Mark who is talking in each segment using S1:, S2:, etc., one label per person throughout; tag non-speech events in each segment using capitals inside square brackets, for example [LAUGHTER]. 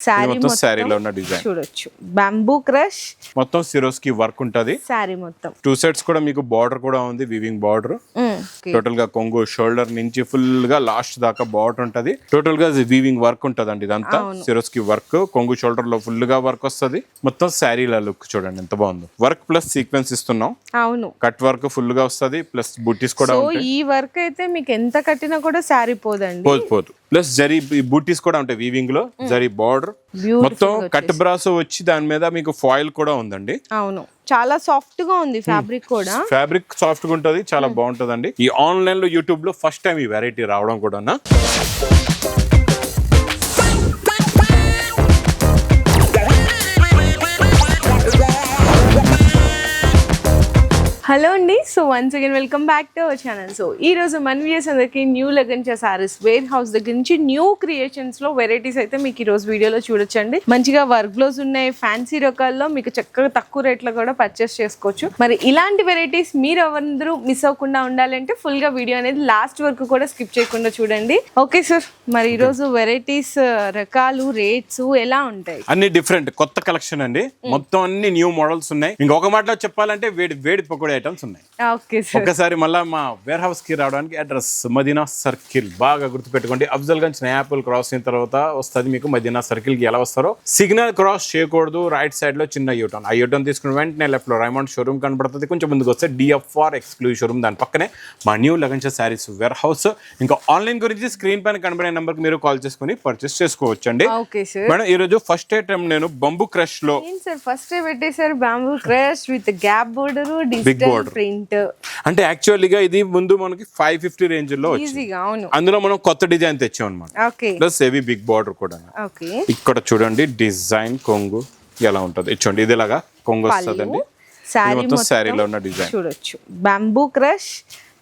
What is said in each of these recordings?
S1: శారీ
S2: మొత్తం శారీలో ఉన్న డిజైన్.
S1: చూడొచ్చు. బాంబూ క్రష్
S2: మొత్తం సిరోస్కి వర్క్ ఉంటది.
S1: శారీ మొత్తం.
S2: టూ సెట్స్ కూడా మీకు బార్డర్ కూడా ఉంది వివింగ్ బార్డర్. టోటల్గా కొంగు షోల్డర్ నుంచి ఫుల్గా లాస్ట్ దాకా బార్డర్ ఉంటది. టోటల్గా వీవింగ్ వర్క్ ఉంటది అండి ఇదంతా. సిరోస్కి వర్క్ కొంగు షోల్డర్లో ఫుల్గా వర్క్ వస్తది. మొత్తం శారీల లుక్ చూడండి ఎంత బాగుందో. వర్క్ ప్లస్ సీక్వెన్స్ ఇస్తున్నాం.
S1: అవును.
S2: కట్ వర్క్ ఫుల్గా వస్తది ప్లస్ బుట్టీస్ కూడా
S1: ఈ వర్క్ అయితే మీకు ఎంత కట్టినా కూడా శారీ పోదండి.
S2: పోదు పోదు. ప్లస్ జరీ బూటీస్ కూడా ఉంటాయి వీవింగ్లో. జరీ బార్డర్ మొత్తం కట్ బ్రాస్ వచ్చి దాని మీద మీకు ఫాయిల్ కూడా ఉందండి.
S1: అవును. చాలా సాఫ్ట్గా ఉంది ఫ్యాబ్రిక్ కూడా.
S2: ఫ్యాబ్రిక్ సాఫ్ట్గా ఉంటది చాలా బాగుంటదండి. ఈ ఆన్లైన్లో యూట్యూబ్లో ఫస్ట్ టైం ఈ వెరైటీ రావడం కూడా
S1: హలో అండి. So once again welcome back to our channel so ఈ రోజు మన వ్యూస్ అందరికి new Lagancha saris warehouse దగ్గర నుంచి న్యూ క్రియేషన్స్లో వెరైటీస్ అయితే మీకు ఈ రోజు వీడియోలో చూడొచ్చండి. మంచిగా వర్క్ బ్లౌజ్ ఉన్నాయి ఫ్యాన్సీ రకాల్లో మీకు చక్కగా తక్కువ రేట్లో కూడా పర్చేస్ చేసుకోవచ్చు. మరి ఇలాంటి వెరైటీస్ మీరు ఎవరందరూ మిస్ అవ్వకుండా ఉండాలంటే ఫుల్గా వీడియో అనేది లాస్ట్ వరకు కూడా స్కిప్ చేయకుండా చూడండి. ఓకే సార్ మరి ఈ రోజు వెరైటీస్ రకాలు రేట్స్ ఎలా ఉంటాయి?
S2: అన్ని డిఫరెంట్ కొత్త కలెక్షన్ అండి. మొత్తం అన్ని న్యూ మోడల్స్ ఉన్నాయి. ఇంకొక మాటలో చెప్పాలంటే వేడి వేడి పకోడీ ఐటమ్స్ ఉన్నాయి.
S1: ఓకే సార్
S2: ఒక్కసారి మళ్ళా మా వేర్ హౌస్కి రావడానికి అడ్రస్ మదీనా సర్కిల్ బాగా గుర్తుపెట్టుకోండి. అఫ్జల్ గంజ్ నేయాపుల్ క్రాస్ అయిన తర్వాత వస్తుంది మీకు మదీనా సర్కిల్కి ఎలా వస్తారో. సిగ్నల్ క్రాస్ చేయకూడదు రైట్ సైడ్లో చిన్న యూటర్న్ ఆ యూటర్న్ తీసుకుని వెంటనే లెఫ్ట్లో రైమండ్ షోరూమ్ కనబడుతుంది. కొంచెం ముందుకు వస్తే డిఎఫ్ఆర్ ఎక్స్క్లూజివ్ షోరూమ్ దాని పక్కనే మా new Lagancha saris warehouse ఇంకా ఆన్లైన్ గురించి స్క్రీన్ పైన కనబడే నెంబర్కి మీరు కాల్ చేసుకుని పర్చేస్ చేసుకోవచ్చు అండి మేడం ఈ రోజు ఫస్ట్ ఐటమ్ నేను బంబు
S1: క్రష్లో ఫస్ట్ పెట్టేశారు bamboo crush with gap border digital
S2: border.
S1: Print
S2: అంటే యాక్చువల్లీగా ఇది ముందు మనకి ఫైవ్ ఫిఫ్టీ రేంజ్లో వచ్చింది.
S1: ఈజీగా అవును.
S2: అందులో మనం కొత్త డిజైన్ తెచ్చాం అనమాట
S1: okay
S2: plus heavy big border కూడా.
S1: ఓకే
S2: ఇక్కడ చూడండి డిజైన్ కొంగు ఎలా ఉంటుంది. చూడండి ఇది ఇలాగా కొంగు వస్తుందండి. శారీలో ఉన్న డిజైన్
S1: చూడొచ్చు. బ్యాంబూ క్రష్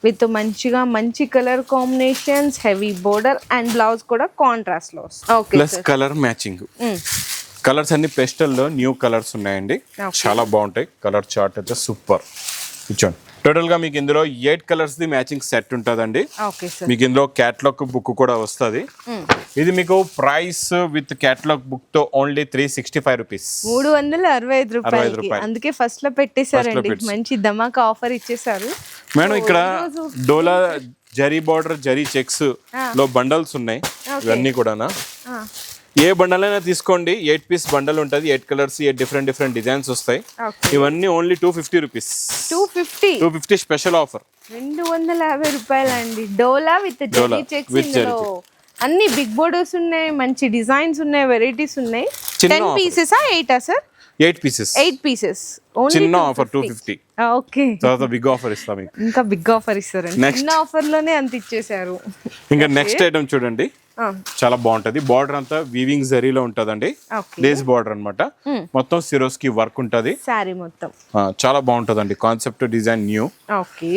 S1: విత్ మంచిగా మంచి colour combinations heavy border and blouse కూడా కాంట్రాస్ట్లో okay
S2: plus colour matching colours అన్ని పెస్టల్లో న్యూ కలర్స్ ఉన్నాయండి. చాలా బాగుంటాయి. కలర్ చార్ట్ అయితే సూపర్ ఇచ్చోండి టోటల్గా మీకు ఇందులో eight colours the matching set ఉంటుందండి. మీకు ఇందులో క్యాట్లాగ్ బుక్ కూడా వస్తుంది. ఇది మీకు price with catalogue బుక్తో only three sixty five rupees
S1: మూడు వందల అరవై ఐదు
S2: రూపాయలు.
S1: అందుకే ఫస్ట్లో పెట్టేశారండి.
S2: పెట్టేశారు.
S1: మంచి ధమాకా ఆఫర్ ఇచ్చేసారు
S2: మేడం ఇక్కడ డోలా జరీ బార్డర్ జరీ చెక్స్లో బండల్స్ ఉన్నాయి. ఇవన్నీ కూడానా?
S1: ఆ,
S2: ఏ బండల్ అయినా తీసుకోండి. ఎయిట్ పీస్ బండల్ ఉంటుంది. Eight colours eight different different designs వస్తాయి. ఇవన్నీ only two fifty rupees
S1: two fifty
S2: two fifty special offer
S1: రెండు వందల యాభై రూపాయలండి. డోలా విత్
S2: డోలా
S1: ఇందులో. అన్ని బిగ్ బోర్డర్స్ ఉన్నాయి మంచి డిజైన్స్ ఉన్నాయి వెరైటీస్ ఉన్నాయి. టెన్. పీసెసా ఎయిటా sir
S2: eight pieces
S1: eight pieces
S2: చిన్న ఆఫర్ టూ ఫిఫ్టీ
S1: ఓకే
S2: తర్వాత బిగ్ ఆఫర్ ఇస్తాం
S1: ఇంకా బిగ్ ఆఫర్
S2: Next.
S1: చిన్న ఆఫర్లోనే అంత ఇచ్చేసారు
S2: ఇంకా నెక్స్ట్ ఐటమ్ చూడండి. చాలా బాగుంటది. బార్డర్ అంతా వీవింగ్ జరీలో ఉంటదండి. లేస్ బార్డర్ అన్నమాట. మొత్తం సిరోస్కి వర్క్ ఉంటది.
S1: శారీ మొత్తం.
S2: చాలా బాగుంటదండి. Concept design new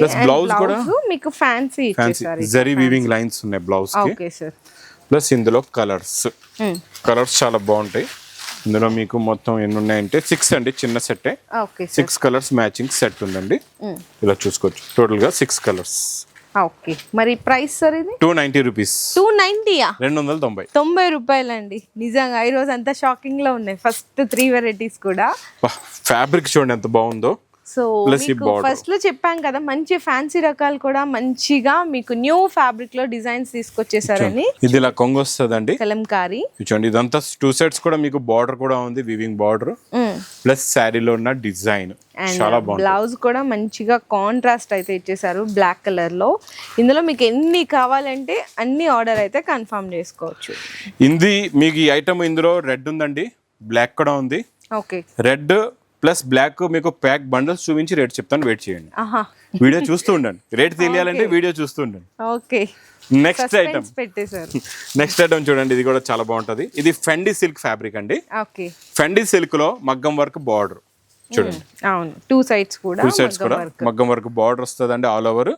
S2: Plus blouse కూడా
S1: మీకు fancy
S2: fancy zari weaving lines ఉన్నాయి బ్లౌజ్
S1: సార్
S2: ప్లస్ ఇందులో కలర్స్ కలర్స్ చాలా బాగుంటాయి. ఇందులో మీకు మొత్తం ఎన్ని ఉన్నాయంటే సిక్స్ అండి చిన్న సెట్టే
S1: sir
S2: six colours matching set ఉందండి. ఇలా చూసుకోవచ్చు. టోటల్గా సిక్స్ కలర్స్
S1: ఓకే మరి ప్రైస్ సార్ ఇది?
S2: టూ నైన్టీ రూపీస్
S1: టూ నైంటీయా
S2: రెండు వందల తొంభై.
S1: తొంభై రూపాయలండి. నిజంగా ఈ రోజు అంతా షాకింగ్లో ఉన్నాయి. ఫస్ట్ త్రీ వెరైటీస్ కూడా.
S2: ఫ్యాబ్రిక్ చూడండి ఎంత బాగుందో.
S1: సో మీకు. ఫస్ట్లో చెప్పాం కదా మంచి ఫ్యాన్సీ రకాలు కూడా మంచిగా మీకు న్యూ ఫ్యాబ్రిక్లో డిజైన్స్ తీసుకొచ్చేసారని.
S2: ఇది ఇలా కొంగు వస్తుందండి
S1: కలంకారీ
S2: చూడండి ఇదంతా టూ సెట్స్ కూడా మీకు బార్డర్ కూడా ఉంది వివింగ్ బార్డర్ ప్లస్ శారీలో ఉన్న డిజైన్ చాలా బాగుంది
S1: బ్లౌజ్ కూడా మంచిగా కాంట్రాస్ట్ అయితే ఇచ్చేసారు బ్లాక్ కలర్లో. ఇందులో మీకు ఎన్ని కావాలంటే అన్ని ఆర్డర్ అయితే కన్ఫర్మ్ చేసుకోవచ్చు.
S2: ఇది మీకు ఈ ఐటమ్ ఇందులో రెడ్ ఉందండి బ్లాక్ కూడా ఉంది.
S1: ఓకే
S2: రెడ్ ప్లస్ బ్లాక్ మీకు ప్యాక్ బండల్స్ చూపించి రేట్ చెప్తాను వెయిట్ చేయండి. వీడియో చూస్తూ ఉండండి. రేట్ [LAUGHS] తెలియాలంటే వీడియో చూస్తూ ఉండండి.
S1: Okay.
S2: Next item next item చూడండి ఇది కూడా చాలా బాగుంటది. ఇది ఫెండి సిల్క్ ఫ్యాబ్రిక్ అండి. ఫెండి సిల్క్లో మగ్గం వర్క్ బార్డర్ చూడండి.
S1: అవును. టూ సైడ్స్ కూడా
S2: టూ సైడ్స్ కూడా మగ్గం వర్క్ బార్డర్ ఆల్ ఓవర్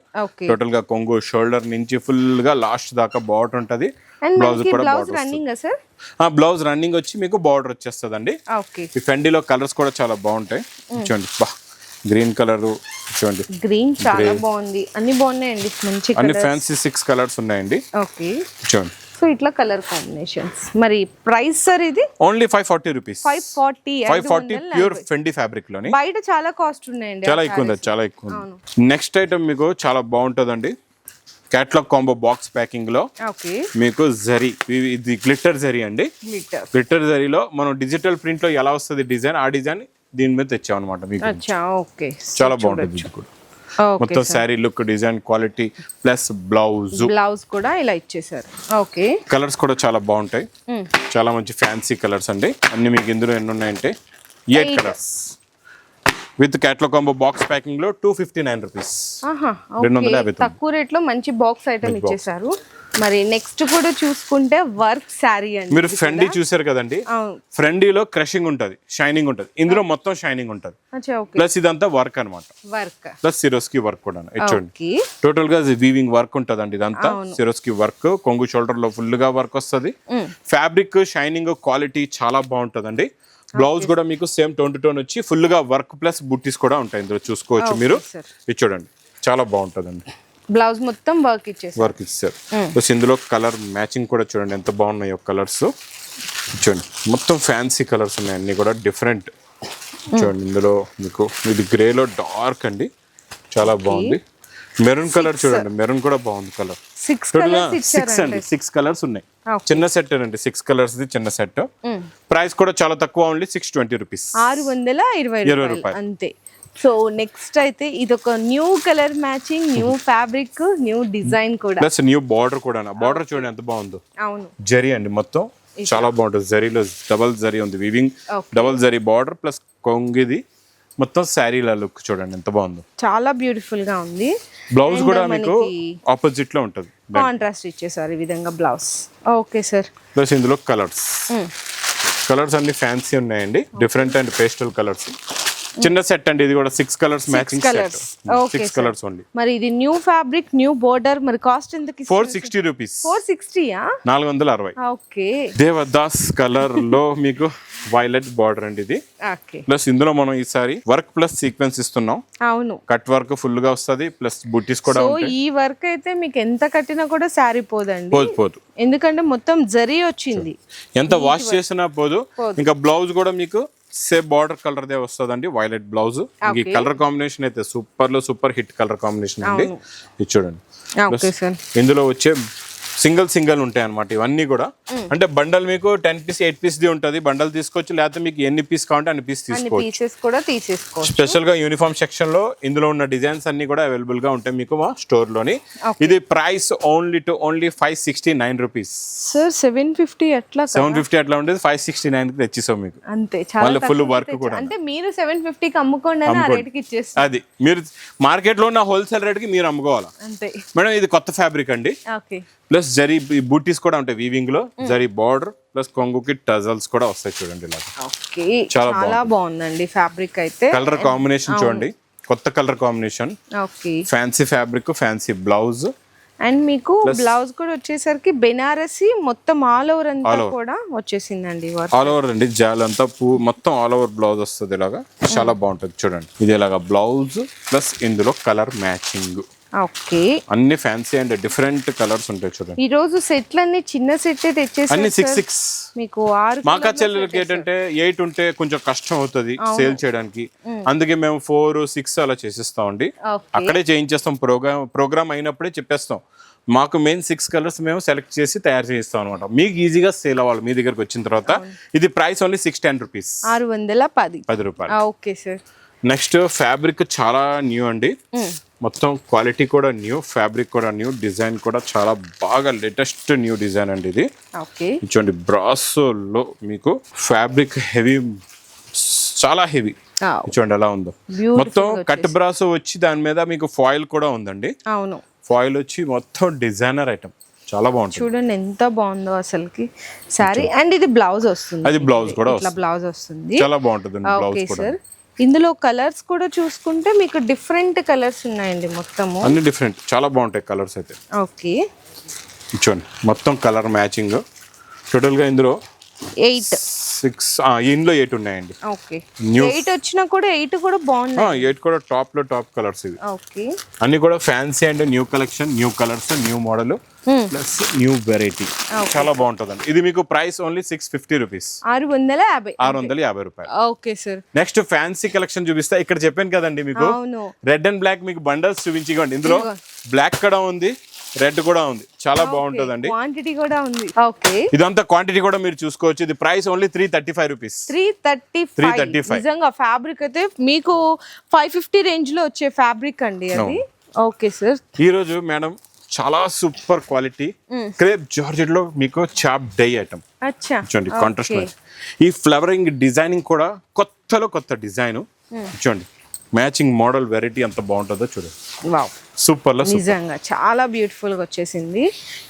S2: టోటల్గా కొంగు షోల్డర్ నుంచి ఫుల్గా లాస్ట్ దాకా బార్డర్ ఉంటది. బ్లౌజ్ కూడా
S1: బ్లౌజ్ రన్నింగ్ సార్
S2: ఆ బ్లౌజ్ రన్నింగ్ వచ్చి మీకు బార్డర్ వచ్చేస్తుందండి.
S1: ఓకే
S2: ఈ ఫెండీలో కలర్స్ కూడా చాలా బాగుంటాయి. చూడండి బా గ్రీన్ కలర్ చూడండి.
S1: గ్రీన్ చాలా బాగుంది. అన్ని బాగున్నాయండి మంచి
S2: అన్ని ఫ్యాన్సీ సిక్స్ కలర్స్ ఉన్నాయండి.
S1: ఓకే
S2: చూడండి.
S1: సో ఇట్లా కలర్ కాంబినేషన్స్ మరి ప్రైస్ సార్ ఇది?
S2: Only five forty rupees
S1: five forty
S2: five forty pure Fendi ఫ్యాబ్రిక్లోని.
S1: బయట చాలా కాస్ట్ ఉన్నాయండి
S2: చాలా ఎక్కువ ఉంది చాలా ఎక్కువ నెక్స్ట్ ఐటమ్ మీకు చాలా బాగుంటుందండి. క్యాట్లాగ్ కాంబో బాక్స్
S1: ప్యాకింగ్లో
S2: మీకు జరీ ఇది గ్లిట్టర్ జరీ అండి.
S1: గ్లిటర్
S2: గ్లిట్టర్ జరీలో మనం డిజిటల్ ప్రింట్లో ఎలా వస్తుంది డిజైన్ ఆ డిజైన్ దీని మీద తెచ్చాం అనమాట మీకు చాలా బాగుంటుంది కూడా. మొత్తం sari look design quality plus blouse
S1: blouse కూడా ఇలా ఇచ్చేసారు. ఓకే
S2: కలర్స్ కూడా చాలా బాగుంటాయి. చాలా మంచి ఫ్యాన్సీ కలర్స్ అండి. అన్ని మీకు ఇందులో ఎన్ని ఉన్నాయంటే? Eight colours with catalogue combo box ప్యాకింగ్లో two fifty nine rupees.
S1: తక్కువ రేట్లో మంచి బాక్స్ ఐటమ్ ఇచ్చేసారు మరి నెక్స్ట్ కూడా చూసుకుంటే వర్క్ శారీ అండి
S2: మీరు ఫ్రెండీ చూసారు కదండి? ఫ్రెండీలో క్రషింగ్ ఉంటుంది షైనింగ్ ఉంటుంది. ఇందులో మొత్తం షైనింగ్ ఉంటుంది. ప్లస్ ఇదంతా వర్క్ అనమాట
S1: వర్క్
S2: ప్లస్ సిరోస్కి వర్క్ కూడా. చూడండి. టోటల్గా వీవింగ్ వర్క్ ఉంటదండి ఇదంతా. సిరోస్కి వర్క్ కొంగు షోల్డర్లో ఫుల్గా వర్క్ వస్తుంది. ఫ్యాబ్రిక్ షైనింగ్ క్వాలిటీ చాలా బాగుంటదండి. బ్లౌజ్ కూడా మీకు సేమ్ టోన్ టు టోన్ వచ్చి ఫుల్గా వర్క్ ప్లస్ బుట్టీస్ కూడా ఉంటాయి. ఇందులో చూసుకోవచ్చు మీరు.
S1: sir.
S2: ఇది చూడండి. చాలా బాగుంటదండి.
S1: బ్లౌజ్ మొత్తం వర్క్ ఇచ్చేసారు.
S2: వర్క్ ఇచ్చారు ప్లస్ ఇందులో కలర్ మ్యాచింగ్ కూడా చూడండి. ఎంత బాగున్నాయో కలర్స్ చూడండి. మొత్తం ఫ్యాన్సీ కలర్స్ ఉన్నాయి. అన్ని కూడా డిఫరెంట్ చూడండి ఇందులో మీకు ఇది గ్రేలో డార్క్ అండి. చాలా బాగుంది. మెరూన్ కలర్ చూడండి. మెరూన్ కూడా బాగుంది కలర్
S1: సిక్స్
S2: అండి. సిక్స్ కలర్స్ ఉన్నాయి. చిన్న సెట్ అండి. సిక్స్ కలర్స్ ది చిన్న సెట్ ప్రైస్ కూడా చాలా తక్కువ ఓన్లీ సిక్స్ ట్వంటీ రూపీస్
S1: ఆరు వందల ఇరవై రూపాయలు. అంతే. సో నెక్స్ట్ అయితే ఇది ఒక new colour matching new fabric new design కూడా.
S2: ప్లస్ న్యూ బార్డర్ కూడా బార్డర్ చూడండి ఎంత బాగుందో.
S1: అవును.
S2: జరీ అండి మొత్తం. చాలా బాగుంటుంది. జరీలో డబల్ జరీ ఉంది. Weaving. Double zari border plus కొంగిది మొత్తం శారీల లుక్ చూడండి ఎంత బాగుందో.
S1: చాలా బ్యూటిఫుల్గా ఉంది.
S2: బ్లౌజ్ కూడా మీకు ఆపోజిట్లో ఉంటుంది.
S1: కాంట్రాస్ట్ ఇచ్చేసారు ఈ విధంగా బ్లౌజ్ ఓకే సార్
S2: ప్లస్ ఇందులో కలర్స్ కలర్స్ అన్ని ఫ్యాన్సీ ఉన్నాయండి. డిఫరెంట్ అండ్ పేస్టల్ కలర్స్ చిన్న సెట్ అండి ఇది కూడా six colours matching set six colours only
S1: మరి ఇది న్యూ ఫ్యాబ్రిక్ న్యూ బోర్డర్ మరి కాస్ట్ ఎంతకి
S2: ఫోర్ సిక్స్టీ రూపీస్
S1: ఫోర్ సిక్స్టీయా
S2: నాలుగు వందల అరవై.
S1: ఓకే
S2: దేవదాస్ కలర్లో మీకు వైలెట్ బార్డర్ అండి ఇది. ప్లస్ ఇందులో మనం ఈసారి వర్క్ ప్లస్ సీక్వెన్స్ ఇస్తున్నాం.
S1: అవును.
S2: కట్ వర్క్ ఫుల్గా వస్తది ప్లస్ బుట్టీస్ కూడా
S1: ఈ వర్క్ అయితే మీకు ఎంత కట్టినా కూడా శారీ పోదండి.
S2: పోదు పోదు.
S1: ఎందుకంటే మొత్తం జరీ వచ్చింది.
S2: ఎంత వాష్ చేసినా పోదు. ఇంకా బ్లౌజ్ కూడా మీకు సేమ్ బార్డర్ కలర్ దే వస్తుందండి వైలెట్ బ్లౌజ్. ఈ కలర్ కాంబినేషన్ అయితే సూపర్లో సూపర్ హిట్ కలర్ కాంబినేషన్ అండి. ఇది చూడండి.
S1: సార్.
S2: ఇందులో వచ్చే సింగిల్ సింగిల్ ఉంటాయి అనమాట ఇవన్నీ కూడా. అంటే బండల్ మీకు టెన్ పీస్ ఎయిట్ పీస్ ది ఉంటుంది. బండల్ తీసుకోవచ్చు లేకపోతే మీకు ఎన్ని పీస్ కావాలంటే అన్ని పీస్ తీసుకోవచ్చు. స్పెషల్గా యూనిఫామ్ సెక్షన్లో ఇందులో ఉన్న డిజైన్స్ అన్ని కూడా అవైలబుల్గా ఉంటాయి మీకు మా స్టోర్లోని. ఇది price only two only five sixty nine rupees
S1: sir seven fifty ఎట్లా కదా?
S2: సెవెన్ ఫిఫ్టీ అట్లా ఉండేది ఫైవ్ సిక్స్టీ నైన్కి తెచ్చిస్తాం మీకు.
S1: అంతే
S2: మళ్ళీ work
S1: తెచ్చా-
S2: కూడా.
S1: అంటే మీరు సెవెన్ అని ఆ
S2: అమ్ముకోండి. అది. మీరు మార్కెట్లో ఉన్న హోల్సేల్ రేట్కి మీరు అమ్ముకోవాలి?
S1: అంతే.
S2: మేడం ఇది కొత్త ఫ్యాబ్రిక్ అండి.
S1: ఓకే
S2: ప్లస్ జరీ బూటీస్ కూడా ఉంటాయి వీవింగ్లో జరీ బార్డర్ ప్లస్ కొంగుకి టజల్స్ కూడా వస్తాయి చూడండి ఇలా చాలా
S1: చాలా బాగుందండి ఫ్యాబ్రిక్ అయితే.
S2: కలర్ కాంబినేషన్ చూడండి. కొత్త colour combination.
S1: Okay.
S2: Fancy fabric fancy blouse.
S1: And మీకు బ్లౌజ్ కూడా వచ్చేసరికి బెనారసి మొత్తం ఆల్ ఓవర్ అంతా కూడా వచ్చేసిందండి
S2: ఆల్ ఓవర్ అండి. జాల్ అంతా పూ మొత్తం ఆల్ ఓవర్ బ్లౌజ్ వస్తుంది ఇలాగా. చాలా బాగుంటుంది చూడండి. ఇది ఇలాగా బ్లౌజ్ ప్లస్ ఇందులో కలర్ మ్యాచింగ్.
S1: ఓకే.
S2: అన్ని ఫ్యాన్సీ అండ్ డిఫరెంట్ కలర్స్ ఉంటాయి చూడండి.
S1: ఈ రోజు సెట్లన్నీ చిన్న సెట్
S2: అన్ని
S1: తెచ్చేసి
S2: సిక్స్ సిక్స్
S1: మీకు ఆరు
S2: మాకా చెల్లెలకి ఏంటంటే ఎయిట్ ఉంటే కొంచెం కష్టం అవుతుంది సేల్ చేయడానికి. అందుకే మేము ఫోర్ సిక్స్ అలా చేసిస్తామండి
S1: ఓకే.
S2: అక్కడే చేయించేస్తాం ప్రోగ్రామ్ ప్రోగ్రామ్ అయినప్పుడే చెప్పేస్తాం. మాకు మెయిన్ సిక్స్ కలర్స్ మేము సెలెక్ట్ చేసి తయారు చేయిస్తాం అనమాట మీకు ఈజీగా సేల్ అవ్వాలి మీ దగ్గరకు వచ్చిన తర్వాత. ఇది price only six ten rupees
S1: ఆరు వందల పది.
S2: పది రూపాయలు.
S1: Okay sir.
S2: నెక్స్ట్ ఫ్యాబ్రిక్ చాలా న్యూ అండి. మొత్తం క్వాలిటీ కూడా న్యూ ఫ్యాబ్రిక్ కూడా న్యూ డిజైన్ కూడా చాలా బాగా లేటెస్ట్ న్యూ డిజైన్ అండి ఇది. చూడండి బ్రాసోలో మీకు ఫ్యాబ్రిక్ హెవీ చాలా హెవీ. చూడండి ఎలా ఉందో. మొత్తం కట్ బ్రాసో వచ్చి దాని మీద మీకు ఫాయిల్ కూడా ఉందండి.
S1: అవును.
S2: ఫాయిల్ వచ్చి మొత్తం డిజైనర్ ఐటమ్. చాలా బాగుంటుంది.
S1: చూడండి ఎంత బాగుందో అసలుకి. శారీ అండ్ ఇది బ్లౌజ్ వస్తుంది.
S2: అది బ్లౌజ్ కూడా
S1: బ్లౌజ్ వస్తుంది.
S2: చాలా బాగుంటుంది బ్లౌజ్ కూడా.
S1: సార్. ఇందులో కలర్స్ కూడా చూసుకుంటే మీకు డిఫరెంట్ కలర్స్ ఉన్నాయండి మొత్తము.
S2: అన్ని డిఫరెంట్. చాలా బాగుంటాయి కలర్స్ అయితే.
S1: ఓకే.
S2: చూడండి మొత్తం కలర్ మ్యాచింగ్. టోటల్గా ఇందులో
S1: ఎయిట్
S2: సిక్స్ ఇందులో ఎయిట్ ఉన్నాయండి.
S1: ఓకే ఎయిట్ వచ్చినా కూడా ఎయిట్ కూడా బాగున్నాయి.
S2: ఎయిట్ కూడా టాప్లో టాప్ కలర్స్ ఇవి.
S1: ఓకే
S2: అన్ని కూడా fancy and new collection new colours new model plus new variety చాలా బాగుంటుందండి. ఇది మీకు price only six fifty rupees
S1: ఆరు వందల యాభై.
S2: ఆరు వందల యాభై రూపాయలు.
S1: Okay sir
S2: next fancy collection చూపిస్తా. ఇక్కడ చెప్పాను కదండి మీకు. రెడ్ అండ్ బ్లాక్ మీకు బండల్స్ చూపించుకోండి. ఇందులో బ్లాక్ కూడా ఉంది. రెడ్ కూడా ఉంది. చాలా బాగుంటుందండి.
S1: క్వాంటిటీ కూడా ఉంది. ఓకే
S2: ఇదంతా క్వాంటిటీ కూడా మీరు చూసుకోవచ్చు. ఇది price only three thirty five rupees
S1: three thirty
S2: 335.
S1: నిజంగా ఫ్యాబ్రిక్ అయితే మీకు ఫైవ్ ఫిఫ్టీ రేంజ్లో వచ్చే ఫ్యాబ్రిక్ అండి అది. ఓకే సార్
S2: ఈ రోజు మేడం చాలా సూపర్ క్వాలిటీ క్రేప్ జార్జెట్లో మీకు చాప్ డై ఐటమ్
S1: అచ్చా.
S2: చూడండి కాంట్రాస్ట్ ఈ ఫ్లవరింగ్ డిజైనింగ్ కూడా కొత్తలో కొత్త డిజైన్ చూడండి మ్యాచింగ్ మోడల్ వెరైటీ ఎంత బాగుంటుందో చూడండి. సూపర్. లో
S1: నిజంగా చాలా బ్యూటిఫుల్గా వచ్చేసింది.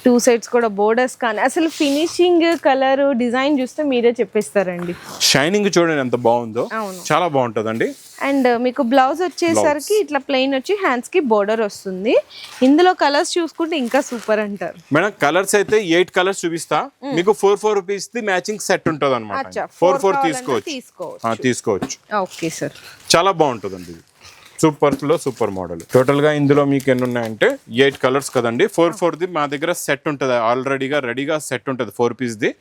S1: టూ సైడ్స్ కూడా బోర్డర్స్ కానీ అసలు ఫినిషింగ్ కలర్ డిజైన్ చూస్తే మీరే చెప్పిస్తారండి.
S2: షైనింగ్ చూడండి ఎంత బాగుందో. చాలా బాగుంటుందండి.
S1: అండ్ మీకు బ్లౌజ్ వచ్చేసరికి ఇట్లా ప్లెయిన్ వచ్చి హ్యాండ్స్కి బోర్డర్ వస్తుంది. ఇందులో కలర్స్ చూసుకుంటే ఇంకా సూపర్ అంటారు.
S2: మేడం కలర్స్ అయితే ఎయిట్ కలర్స్ చూపిస్తా. మీకు ఫోర్ ఫోర్ రూపీస్ ది మ్యాచింగ్ సెట్ ఉంటుంది అనమాట ఫోర్ ఫోర్ తీసుకోవచ్చు.
S1: తీసుకోవచ్చు. ఓకే సార్
S2: చాలా బాగుంటుందండి ఇది. సూపర్లో సూపర్ మోడల్ టోటల్గా ఇందులో మీకు ఎన్ని ఉన్నాయంటే ఎయిట్ కలర్స్ కదండి. ఫోర్ ఫోర్ ది మా దగ్గర సెట్ ఉంటుంది. ఆల్రెడీగా రెడీగా సెట్ ఉంటుంది ఫోర్ పీస్ ది.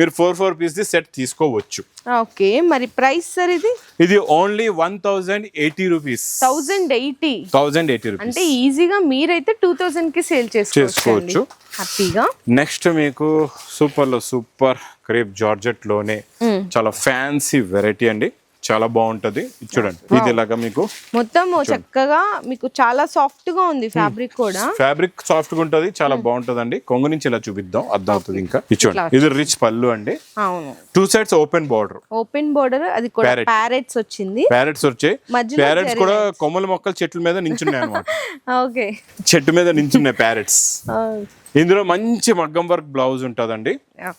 S2: మీరు ఫోర్ ఫోర్ పీస్ ది సెట్ తీసుకోవచ్చు.
S1: ఓకే మరి ప్రైస్ సార్ ఇది?
S2: ఇది only one thousand eighty rupees
S1: thousand eighty
S2: thousand eighty rupees
S1: అంటే ఈజీగా మీరైతే టూ థౌజండ్కి సేల్ చేసుకోవచ్చు
S2: చేసుకోవచ్చు.
S1: హ్యాపీగా
S2: నెక్స్ట్ మీకు సూపర్లో సూపర్ క్రేప్ జార్జెట్లోనే చాలా ఫ్యాన్సీ వెరైటీ అండి. చాలా బాగుంటది. చూడండి. ఇది ఇలాగా మీకు?
S1: మొత్తం చక్కగా మీకు చాలా సాఫ్ట్గా ఉంది ఫ్యాబ్రిక్ కూడా.
S2: ఫ్యాబ్రిక్ సాఫ్ట్గా ఉంటది చాలా బాగుంటదండి. కొంగు నుంచి ఇలా చూపిద్దాం అర్థం అవుతుంది ఇంకా. చూడండి. ఇది రిచ్ పళ్ళు అండి.
S1: అవును.
S2: Two sides open border
S1: open border అది కూడా. ప్యారెట్స్ వచ్చింది.
S2: ప్యారెట్స్ వచ్చాయి. ప్యారెట్స్ కూడా కొమ్మల మొక్కల చెట్ల మీద నించున్నాయి అనమాట [LAUGHS]
S1: ఓకే.
S2: చెట్టు మీద నించున్నాయి ప్యారెట్స్ [LAUGHS] ఇందులో మంచి మగ్గం వర్క్ బ్లౌజ్ ఉంటుందండి.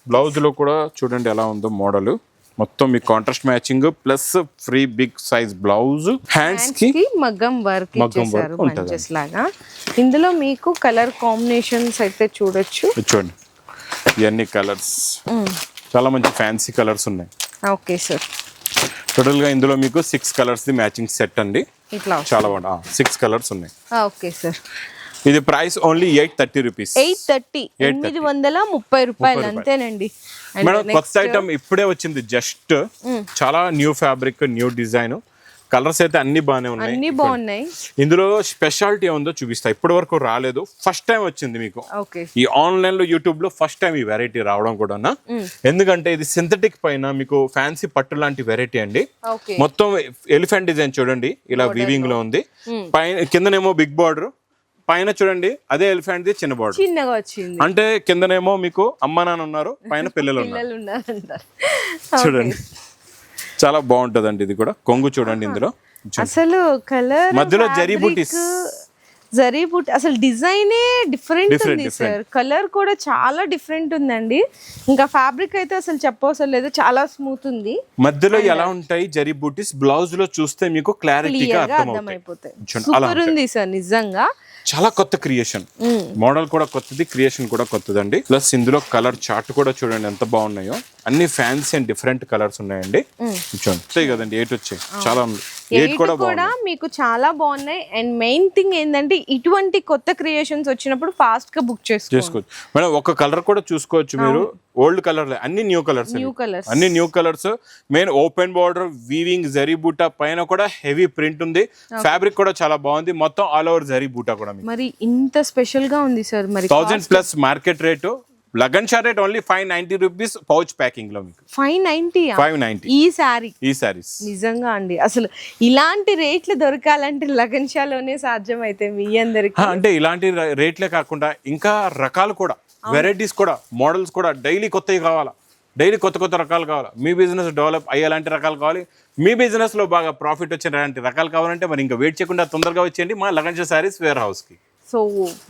S2: బ్లౌజ్లో కూడా చూడండి ఎలా ఉందో మోడల్. మొత్తం మీ contrast matching plus free big size blouse
S1: హ్యాండ్స్కి మగ్గం వర్క్
S2: మగ్గం ఉంటదండి.
S1: మంచెస్ లాగా. ఇందులో మీకు కలర్ కాంబినేషన్స్ అయితే చూడొచ్చు.
S2: చూడండి. ఇవన్నీ కలర్స్ చాలా మంచి ఫ్యాన్సీ కలర్స్ ఉన్నాయి.
S1: Okay sir.
S2: టోటల్గా ఇందులో మీకు six colours the matching set అండి.
S1: ఇట్లా
S2: చాలా బాగుంది. సిక్స్ కలర్స్ ఉన్నాయి.
S1: Okay sir.
S2: ఇది price only eight thirty rupees.
S1: Eight thirty ఎనిమిది వందల ముప్పై రూపాయలు అంతేనండి.
S2: మేడం కొత్త ఐటమ్ ఇప్పుడే వచ్చింది జస్ట్ చాలా new fabric new design colours అయితే అన్ని బాగానే ఉన్నాయి.
S1: అన్ని బాగున్నాయి.
S2: ఇందులో స్పెషాలిటీ ఏముందో చూపిస్తా. ఇప్పటి వరకు రాలేదు. ఫస్ట్ టైం వచ్చింది మీకు. ఈ ఆన్లైన్లో యూట్యూబ్లో ఫస్ట్ టైం ఈ వెరైటీ రావడం కూడా ఎందుకంటే ఇది సింథటిక్ పైన మీకు ఫ్యాన్సీ పట్టు లాంటి వెరైటీ అండి. మొత్తం ఎలిఫెంట్ డిజైన్ చూడండి. ఇలా వివింగ్లో. ఉంది. పైన కిందనేమో బిగ్ బార్డర్ పైన చూడండి అదే ఎలిఫెంట్ ది చిన్న బార్డర్
S1: చిన్నగా వచ్చింది.
S2: అంటే కిందనేమో మీకు అమ్మ నాన్న ఉన్నారు పైన పిల్లలు ఉన్నారు. చూడండి. చాలా బాగుంటదండి ఇది కూడా. కొంగు చూడండి ఇందులో.
S1: అసలు కలర్
S2: మధ్యలో జరీ బూటీస్.
S1: జరీ బూట్ అసలు డిజైనే డిఫరెంట్ ఉంది సార్ కలర్ కూడా చాలా డిఫరెంట్ ఉందండి. ఇంకా ఫ్యాబ్రిక్ అయితే అసలు చెప్పవసరం లేదు చాలా స్మూత్ ఉంది.
S2: మధ్యలో ఎలా ఉంటాయి జరీ బూటీస్? బ్లౌజ్లో చూస్తే మీకు క్లారిటీగా
S1: అర్థమైపోతాయి. సూపర్ ఉంది సార్ నిజంగా.
S2: చాలా కొత్త క్రియేషన్ మోడల్ కూడా కొత్తది క్రియేషన్ కూడా కొత్తదండి. ప్లస్ ఇందులో కలర్ చార్ట్ కూడా చూడండి ఎంత బాగున్నాయో. అన్ని ఫ్యాన్సీ అండ్ డిఫరెంట్ కలర్స్ ఉన్నాయండి. చూడండి. కదండి ఎయిట్ వచ్చాయి చాలా ఉంది. ఎయిట్ కూడా
S1: మీకు చాలా బాగున్నాయి. అండ్ మెయిన్ థింగ్ ఏంటంటే ఇటువంటి కొత్త క్రియేషన్స్ వచ్చినప్పుడు ఫాస్ట్గా బుక్
S2: చేసుకోవచ్చు. మేడం ఒక కలర్ కూడా చూసుకోవచ్చు మీరు. ఓల్డ్ కలర్ అన్ని న్యూ కలర్స్
S1: న్యూ కలర్స్
S2: అన్ని new colours main open border weaving zari బూటా పైన కూడా హెవీ ప్రింట్ ఉంది. ఫ్యాబ్రిక్ కూడా చాలా బాగుంది. మొత్తం ఆల్ ఓవర్ జరీ బూటా కూడా
S1: మరి ఇంత స్పెషల్గా ఉంది సార్ మరి
S2: thousand plus market rate Lagan Shah rate only five ninety rupees pouch ప్యాకింగ్లో మీకు.
S1: Five ninety
S2: five ninety.
S1: ఈ శారీ
S2: ఈ సారీస్.
S1: నిజంగా అండి. అసలు ఇలాంటి రేట్లు దొరకాలంటే లగన్ షాలోనే సాధ్యం అయితే మీ అందరికి.
S2: అంటే ఇలాంటి రేట్లే కాకుండా ఇంకా రకాలు కూడా వెరైటీస్ కూడా మోడల్స్ కూడా డైలీ కొత్తవి కావాలా? డైలీ కొత్త కొత్త రకాలు కావాలి? మీ బిజినెస్ డెవలప్ అయ్యేలాంటి రకాలు కావాలి. మీ బిజినెస్లో బాగా ప్రాఫిట్ వచ్చే లాంటి రకాలు కావాలంటే మరి ఇంకా వెయిట్ చేయకుండా తొందరగా వచ్చేయండి మా లగన్ షా సారీస్ వేర్ హౌస్కి
S1: సో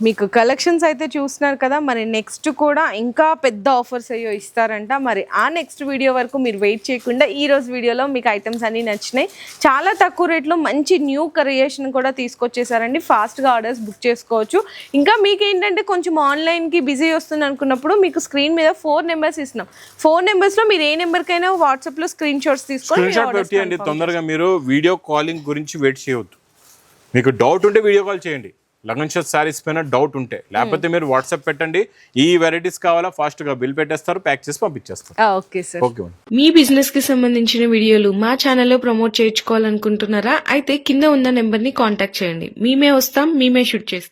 S1: మీకు కలెక్షన్స్ అయితే చూస్తున్నారు కదా మరి నెక్స్ట్ కూడా ఇంకా పెద్ద ఆఫర్స్ అయ్యో ఇస్తారంట. మరి ఆ నెక్స్ట్ వీడియో వరకు మీరు వెయిట్ చేయకుండా ఈ రోజు వీడియోలో మీకు ఐటమ్స్ అన్నీ నచ్చినాయి. చాలా తక్కువ రేట్లో మంచి న్యూ క్రియేషన్ కూడా తీసుకొచ్చేసారండి. ఫాస్ట్గా ఆర్డర్స్ బుక్ చేసుకోవచ్చు. ఇంకా మీకు ఏంటంటే కొంచెం ఆన్లైన్కి బిజీ వస్తుంది అనుకున్నప్పుడు మీకు స్క్రీన్ మీద ఫోర్ నెంబర్స్ ఇస్తున్నాం. ఫోర్ నెంబర్స్లో మీరు ఏ నెంబర్కైనా వాట్సాప్లో స్క్రీన్ షాట్స్ తీసుకొని
S2: తొందరగా మీరు వీడియో కాలింగ్ గురించి వెయిట్ చేయవద్దు మీకు డౌట్ ఉంటే వీడియో కాల్ చేయండి. లగన్ షర్ట్ శారీస్ పైన డౌట్ ఉంటే. లేకపోతే మీరు వాట్సాప్ పెట్టండి. ఈ వెరైటీస్ కావాలా ఫాస్ట్గా బిల్ పెట్టేస్తారు ప్యాక్ చేసి పంపించేస్తారు.
S1: Okay sir.
S2: ఓకే
S3: మీ బిజినెస్కి సంబంధించిన వీడియోలు మా ఛానల్లో ప్రమోట్ చేయించుకోవాలనుకుంటున్నారా? అయితే కింద ఉన్న నెంబర్ని కాంటాక్ట్ చేయండి. మేమే వస్తాం మేమే షూట్ చేస్తాం.